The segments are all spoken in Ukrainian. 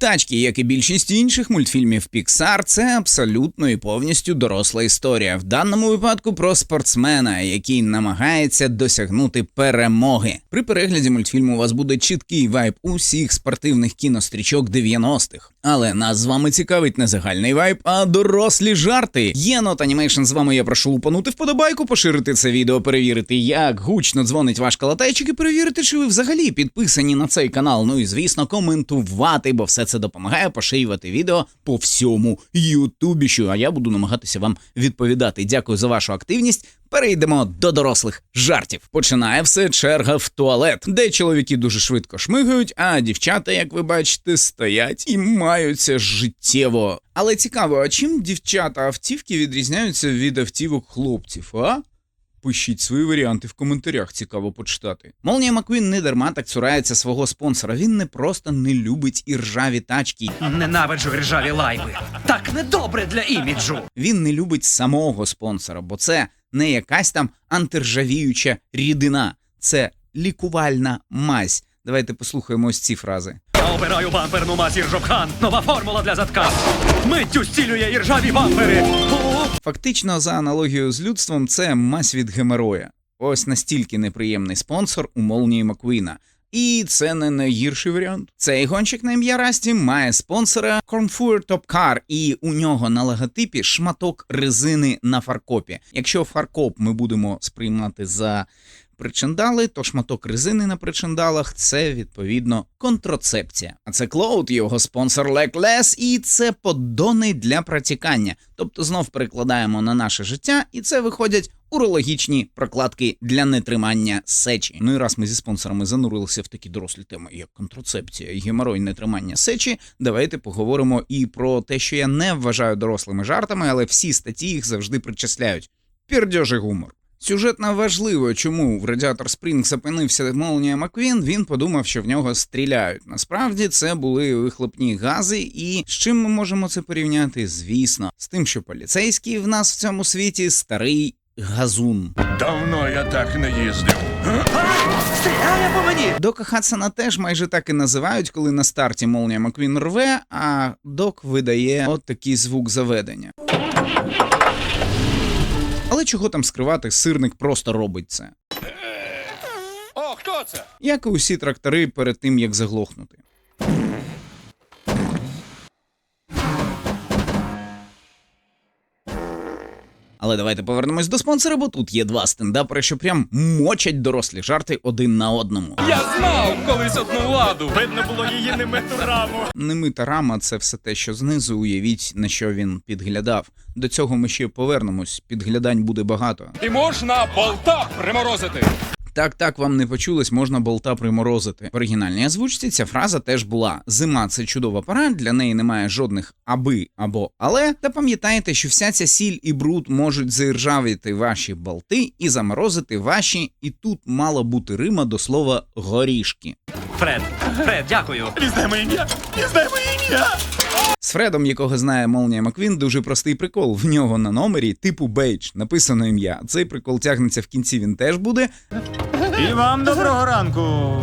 Тачки, як і більшість інших мультфільмів Pixar, це абсолютно і повністю доросла історія. В даному випадку про спортсмена, який намагається досягнути перемоги. При перегляді мультфільму у вас буде чіткий вайб усіх спортивних кінострічок 90-х. Але нас з вами цікавить не загальний вайб, а дорослі жарти. Єнот Анімейшн з вами я прошу лупанути вподобайку, поширити це відео, перевірити, як гучно дзвонить ваш колотайчик, і перевірити, чи ви взагалі підписані на цей канал. Ну і звісно, коментувати, бо все це допомагає поширювати відео по всьому Ютубі. Що а я буду намагатися вам відповідати. Дякую за вашу активність. Перейдемо до дорослих жартів. Починає все черга в туалет, де чоловіки дуже швидко шмигають, а дівчата, як ви бачите, стоять і маються життєво. Але цікаво, а чим дівчата автівки відрізняються від автівок хлопців? А? Пишіть свої варіанти в коментарях, цікаво почитати. Молнія Маквін не дарма так цурається свого спонсора. Він не просто не любить і ржаві тачки. Ненавиджу ржаві лайви. Так недобре для іміджу. Він не любить самого спонсора, бо це не якась там антиржавіюча рідина, це лікувальна мазь. Давайте послухаємо ось ці фрази. Я обираю бамперну мазь Іржокхан. Нова формула для задка. Миттю зцілює іржаві бампери. Фактично, за аналогією з людством, це мазь від геморроя. Ось настільки неприємний спонсор у Молнії Маквіна. І це не найгірший варіант. Цей гонщик на ім'я Расті має спонсора Cornfuer Top Car, і у нього на логотипі шматок резини на фаркопі. Якщо фаркоп ми будемо сприймати за причиндали, то шматок резини на причиндалах це відповідно контрацепція. А це Клоуд, його спонсор Леклес, і це поддони для протікання. Тобто знов перекладаємо на наше життя, і це виходять урологічні прокладки для нетримання сечі. Ну і раз ми зі спонсорами занурилися в такі дорослі теми, як контрацепція, геморой нетримання сечі. Давайте поговоримо і про те, що я не вважаю дорослими жартами, але всі статті їх завжди причисляють. Пірдьожий гумор. Сюжетно важливо, чому в Радіатор Спрінгс опинився Молнія Маквін. Він подумав, що в нього стріляють. Насправді це були вихлопні гази, і з чим ми можемо це порівняти? Звісно, з тим, що поліцейський в нас в цьому світі старий газун. Давно я так не їздив. Стріляє по мені. Дока Хадсона теж майже так і називають, коли на старті Молнія Маквін рве, а док видає от такий звук заведення. Але чого там скривати, сирник просто робить це. О, хто це? як і усі трактори перед тим, як заглохнути. Але давайте повернемось до спонсора, бо тут є два стендапери, що прям мочать дорослі жарти один на одному. Я знав колись одну ладу. Видно було її немиту раму. Немита рама це все те, що знизу. Уявіть, на що він підглядав. До цього ми ще повернемось. Підглядань буде багато. І можна болта приморозити. Так, так, вам не почулось, можна болта приморозити. В оригінальній озвучці ця фраза теж була: зима це чудова пора, для неї немає жодних аби або але. Та пам'ятайте, що вся ця сіль і бруд можуть заіржавити ваші болти і заморозити ваші, і тут мало бути рима до слова горішки. Фред, Фред, дякую. Моє ім'я! Моє ім'я! З Фредом, якого знає Молнія Маквін, дуже простий прикол. В нього на номері типу бейдж написано ім'я. Цей прикол тягнеться в кінці. Він теж буде. І вам доброго ранку,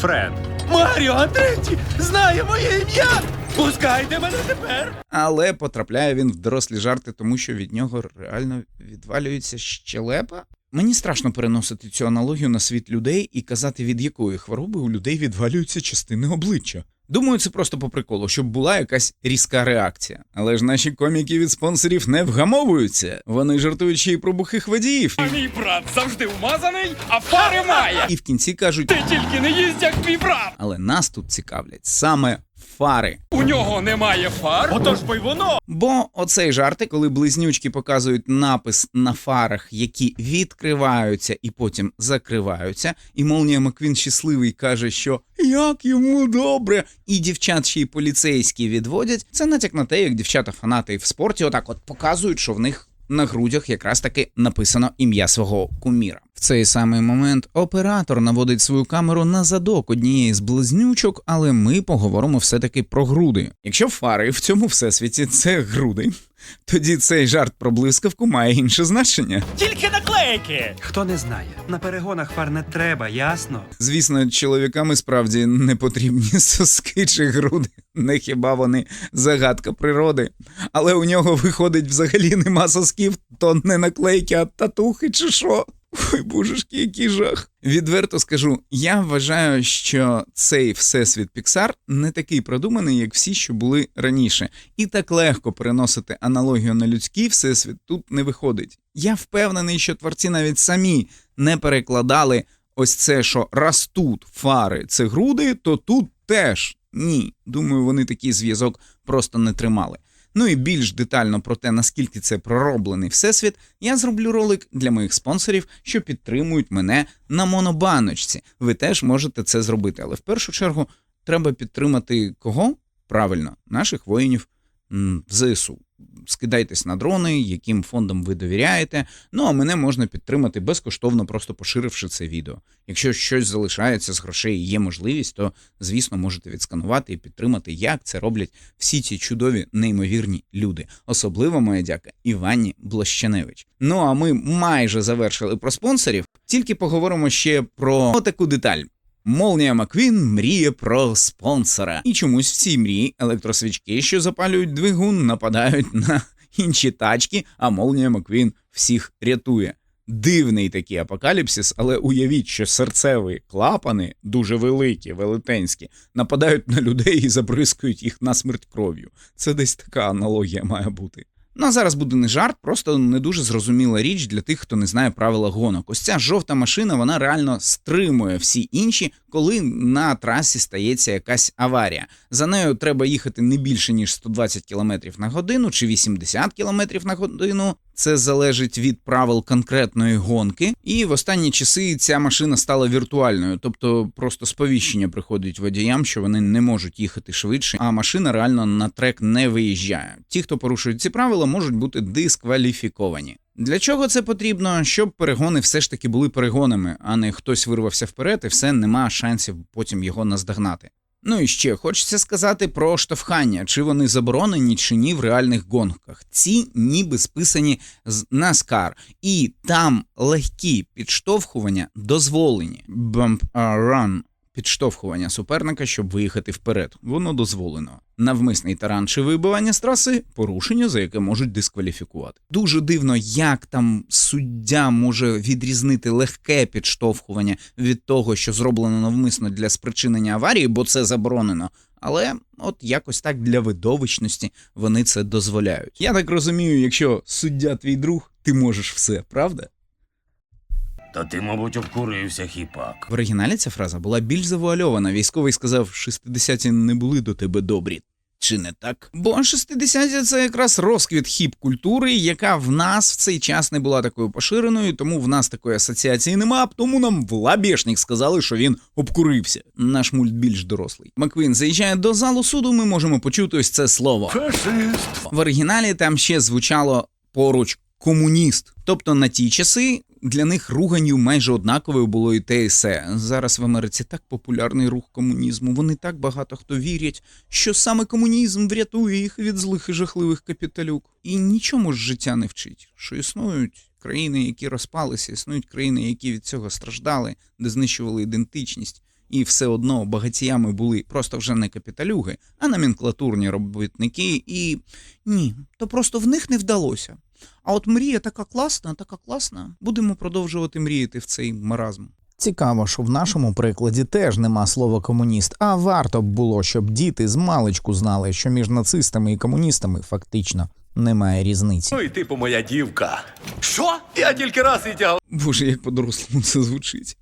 Фред. Маріо Андретті знає моє ім'я! Пускайте мене тепер! Але потрапляє він в дорослі жарти, тому що від нього реально відвалюється щелепа. Мені страшно переносити цю аналогію на світ людей і казати, від якої хвороби у людей відвалюються частини обличчя. Думаю, це просто по приколу, щоб була якась різка реакція. Але ж наші коміки від спонсорів не вгамовуються. Вони жартують ще й про бухих водіїв. А мій брат завжди вмазаний, а фари має! І в кінці кажуть, Ти тільки не їздь, як мій брат! але нас тут цікавлять саме фари. У нього немає фар. Отож бо й воно! Бо оцей жарти, коли близнючки показують напис на фарах, які відкриваються і потім закриваються, і Молнія Маквін щасливий каже, що як йому добре, і дівчат ще й поліцейські відводять. Це натяк на те, як дівчата-фанати в спорті отак от показують, що в них на грудях якраз таки написано ім'я свого куміра. В цей самий момент оператор наводить свою камеру на задок однієї з близнючок, але ми поговоримо все-таки про груди. Якщо фари в цьому всесвіті це груди, тоді цей жарт про блискавку має інше значення. Тільки наклейки! Хто не знає, на перегонах фар не треба, ясно? Звісно, чоловіками справді не потрібні соски чи груди. Не хіба вони загадка природи. Але у нього виходить взагалі нема сосків, то не наклейки, а татухи чи що. Ой, божешки, який жах. Відверто скажу, я вважаю, що цей всесвіт Pixar не такий продуманий, як всі, що були раніше, і так легко переносити аналогію на людський всесвіт тут не виходить. Я впевнений, що творці навіть самі не перекладали ось це, що раз тут фари це груди, то тут теж ні. Думаю, вони такий зв'язок просто не тримали. Ну і більш детально про те, наскільки це пророблений всесвіт, я зроблю ролик для моїх спонсорів, що підтримують мене на монобаночці. Ви теж можете це зробити, але в першу чергу треба підтримати кого? Правильно, наших воїнів в ЗСУ. Скидайтесь на дрони, яким фондам ви довіряєте. Ну а мене можна підтримати безкоштовно, просто поширивши це відео. Якщо щось залишається з грошей і є можливість, то звісно можете відсканувати і підтримати, як це роблять всі ці чудові неймовірні люди. Особливо моя дяка Івані Блощаневич. Ну а ми майже завершили про спонсорів. Тільки поговоримо ще про таку деталь. Молнія Маквін мріє про спонсора. І чомусь в цій мрії електросвічки, що запалюють двигун, нападають на інші тачки, а Молнія Маквін всіх рятує. Дивний такий апокаліпсис, але уявіть, що серцеві клапани, дуже великі, велетенські, нападають на людей і забризкують їх насмерть кров'ю. Це десь така аналогія має бути. Ну а зараз буде не жарт, просто не дуже зрозуміла річ для тих, хто не знає правила гонок. Ось ця жовта машина, вона реально стримує всі інші, коли на трасі стається якась аварія. За нею треба їхати не більше ніж 120 км на годину чи 80 км на годину. Це залежить від правил конкретної гонки. І в останні часи ця машина стала віртуальною, тобто просто сповіщення приходить водіям, що вони не можуть їхати швидше, а машина реально на трек не виїжджає. Ті, хто порушують ці правила, можуть бути дискваліфіковані. Для чого це потрібно? Щоб перегони все ж таки були перегонами, а не хтось вирвався вперед, і все нема шансів потім його наздогнати. Ну і ще хочеться сказати про штовхання, чи вони заборонені чи ні в реальних гонках. Ці ніби списані з NASCAR, і там легкі підштовхування дозволені. Bump or run – підштовхування суперника, щоб виїхати вперед. Воно дозволено. Навмисний таран чи вибивання з траси порушення, за яке можуть дискваліфікувати. Дуже дивно, як там суддя може відрізнити легке підштовхування від того, що зроблено навмисно для спричинення аварії, бо це заборонено. Але от якось так для видовищності вони це дозволяють. Я так розумію, якщо суддя твій друг, ти можеш все, правда? Та ти, мабуть, обкурився, хіпак. В оригіналі ця фраза була більш завуальована. Військовий сказав: 60-ті не були до тебе добрі. Чи не так? Бо 60-ті – це якраз розквіт хіп-культури, яка в нас в цей час не була такою поширеною, тому в нас такої асоціації нема, тому нам в лабєшник сказали, що він обкурився. Наш мульт більш дорослий. Маквін заїжджає до залу суду, ми можемо почути ось це слово. Фашист! В оригіналі там ще звучало поруч комуніст. Тобто на ті часи для них руганью майже однаковою було і те і се. Зараз в Америці так популярний рух комунізму. Вони так багато хто вірять, що саме комунізм врятує їх від злих і жахливих капіталюк. І нічому ж життя не вчить, що існують країни, які розпалися, існують країни, які від цього страждали, де знищували ідентичність. І все одно багатіями були просто вже не капіталюги, а номенклатурні робітники. І ні, то просто в них не вдалося. А от мрія така класна, така класна. Будемо продовжувати мріяти в цей маразм. Цікаво, що в нашому прикладі теж нема слова комуніст, а варто б було, щоб діти з маличку знали, що між нацистами і комуністами фактично немає різниці. Ну і типу моя дівка. Що? Я тільки раз її тягав. Боже, як по-дорослому це звучить.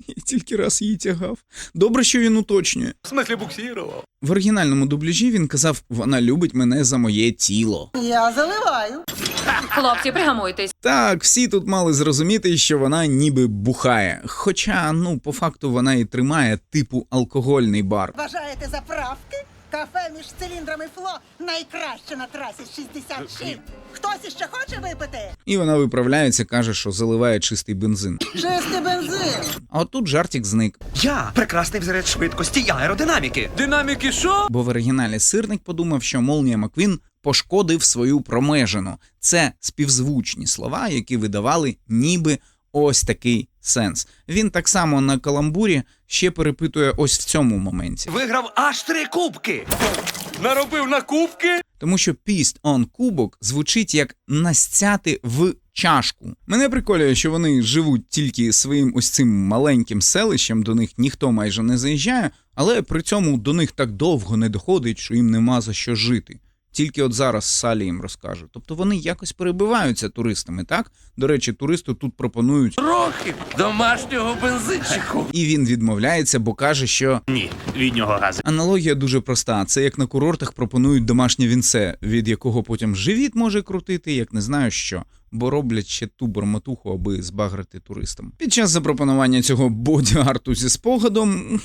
Я тільки раз її тягав. Добре, що він уточнює. В смислі буксірував. В оригінальному дубляжі він казав: вона любить мене за моє тіло. Я заливаю. Хлопці, пригамуйтесь. Так, всі тут мали зрозуміти, що вона ніби бухає. Хоча, ну, по факту, вона і тримає типу алкогольний бар. Бажаєте заправки? Кафе між циліндрами Фло найкраще на трасі 66. Хтось іще хоче випити? І вона виправляється, каже, що заливає чистий бензин. Чистий бензин. А от тут жартик зник. Я прекрасний взірець швидкості і аеродинаміки. Динаміки що? Бо в оригіналі сирник подумав, що Молнія Маквін пошкодив свою промежину. Це співзвучні слова, які видавали ніби ось такий сенс. Він так само на каламбурі ще перепитує ось в цьому моменті. Виграв аж три кубки. Наробив на кубки. Тому що піст он кубок звучить як настяти в чашку. Мене приколює, що вони живуть тільки своїм ось цим маленьким селищем, до них ніхто майже не заїжджає, але при цьому до них так довго не доходить, що їм нема за що жити. Тільки от зараз Салі їм розкаже. Тобто вони якось перебиваються туристами, так? До речі, туристу тут пропонують, Трохи домашнього бензинчику. і він відмовляється, бо каже, що Ні, від нього гази. Аналогія дуже проста. Це як на курортах пропонують домашнє вінце, від якого потім живіт може крутити, як не знаю що, бо роблять ще ту бормотуху, аби збагрити туристам. Під час запропонування цього боді-арту зі спогадом,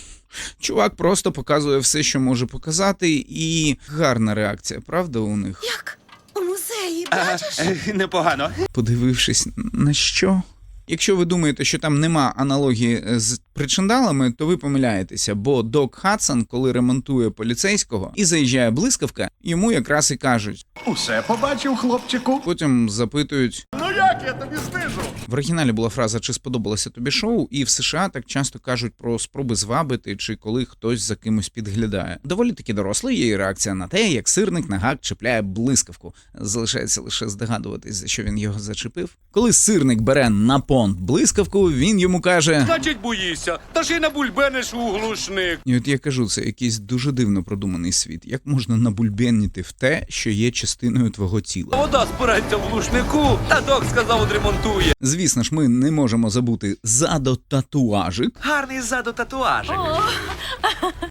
чувак просто показує все, що може показати, і гарна реакція, правда, у них? Як? У музеї, бачиш? е, непогано. Подивившись на що. Якщо ви думаєте, що там нема аналогії з причиндалами, то ви помиляєтеся, бо Док Хадсон, коли ремонтує поліцейського і заїжджає блискавка, йому якраз і кажуть. Усе побачив, хлопчику. Потім запитують. Ну як я тобі стижу? В оригіналі була фраза Чи сподобалося тобі шоу? І в США так часто кажуть про спроби звабити чи коли хтось за кимось підглядає. Доволі таки дорослий є і реакція на те, як сирник на гак чіпляє блискавку. Залишається лише здогадуватись, за що він його зачепив. Коли сирник бере на понт блискавку, він йому каже. Значить, боїшся. Та ж і набульбениш у глушник. І от я кажу, це якийсь дуже дивно продуманий світ. Як можна набульбенніти в те, що є частиною твого тіла? Вода збирається в глушнику, та док сказав, одремонтує. Звісно ж, ми не можемо забути задо-татуажик. Гарний ззаду татуажик.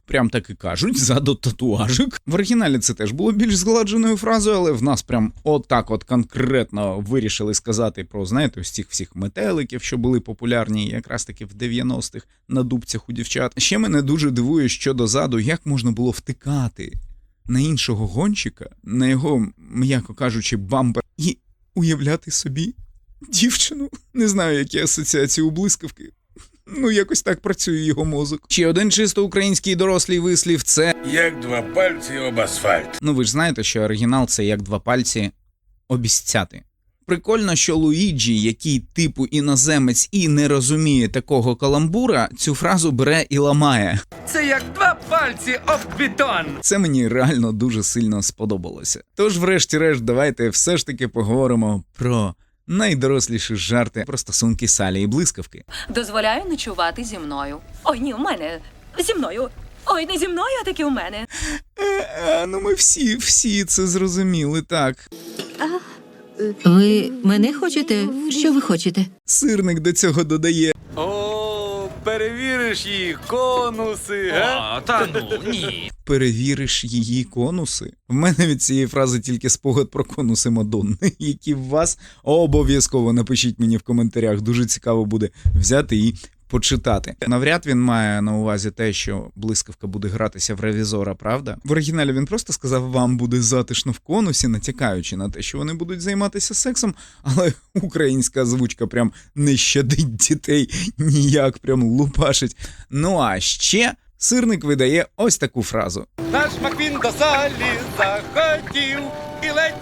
Прям так і кажуть, задо-татуажик. В оригіналі це теж було більш згладженою фразою, але в нас прям отак от конкретно вирішили сказати про, знаєте, ось цих всіх метеликів, що були популярні якраз таки в 90-х на дубцях у дівчат. Ще мене дуже дивує щодо заду, як можна було втикати на іншого гонщика, на його, м'яко кажучи, бампер, і уявляти собі дівчину. Не знаю, які асоціації у блискавки. Ну, якось так працює його мозок. Ще один чисто український дорослий вислів це. Як два пальці об асфальт. Ну ви ж знаєте, що оригінал це як два пальці обіцяти. Прикольно, що Луїджі, який типу іноземець і не розуміє такого каламбура, цю фразу бере і ламає. Це як два пальці об бетон. Це мені реально дуже сильно сподобалося. Тож, врешті-решт, давайте все ж таки поговоримо про найдоросліші жарти про стосунки Салі і блискавки. Дозволяю ночувати зі мною. Ой, ні, у мене. Зі мною. Ой, не зі мною, а таки у мене. Е, ну ми всі, всі це зрозуміли, так. Ви мене хочете? Що ви хочете? Сирник до цього додає. О, перевіриш її конуси, га? та ну ні. перевіриш її конуси. В мене від цієї фрази тільки спогад про конуси Мадонни, які в вас обов'язково напишіть мені в коментарях. Дуже цікаво буде взяти і почитати. Навряд він має на увазі те, що блискавка буде гратися в ревізора, правда? В оригіналі він просто сказав, вам буде затишно в конусі, натякаючи на те, що вони будуть займатися сексом, але українська озвучка прям не щадить дітей, ніяк прям лупашить. Ну а ще. Сирник видає ось таку фразу: Наш Маквін до салі захотів,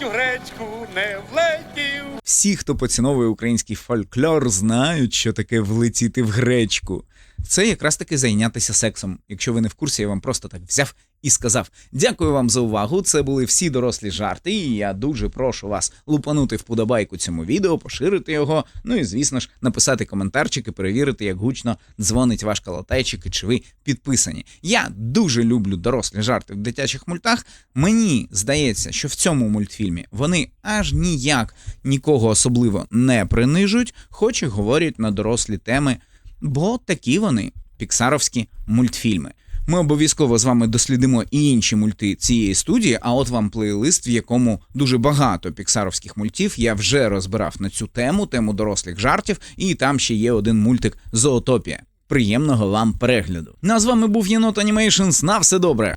і гречку не влетів. всі, хто поціновує український фольклор, знають, що таке влетіти в гречку. Це якраз таки зайнятися сексом. Якщо ви не в курсі, я вам просто так взяв і сказав: Дякую вам за увагу. Це були всі дорослі жарти, і я дуже прошу вас лупанути вподобайку цьому відео, поширити його. Ну і звісно ж, написати коментарчик і перевірити, як гучно дзвонить ваш колотайчик і чи ви підписані. Я дуже люблю дорослі жарти в дитячих мультах. Мені здається, що в цьому мультфільмі вони аж ніяк нікого особливо не принижують, хоч і говорять на дорослі теми, бо такі вони піксаровські мультфільми. Ми обов'язково з вами дослідимо і інші мульти цієї студії. А от вам плейлист, в якому дуже багато піксаровських мультів. Я вже розбирав на цю тему, тему дорослих жартів, і там ще є один мультик Зоотопія. Приємного вам перегляду. Ну а з вами був Єнот Анімейшнс. На все добре.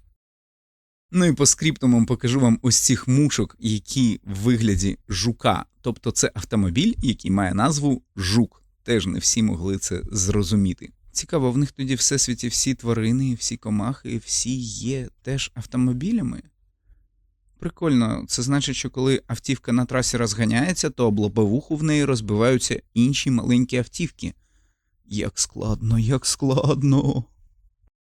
Ну і по скриптумам покажу вам ось цих мушок, які в вигляді жука. Тобто це автомобіль, який має назву Жук. Теж не всі могли це зрозуміти. Цікаво, в них тоді всесвіті всі тварини, всі комахи, всі є теж автомобілями. Прикольно, це значить, що коли автівка на трасі розганяється, то об лобовуху в неї розбиваються інші маленькі автівки. Як складно, як складно.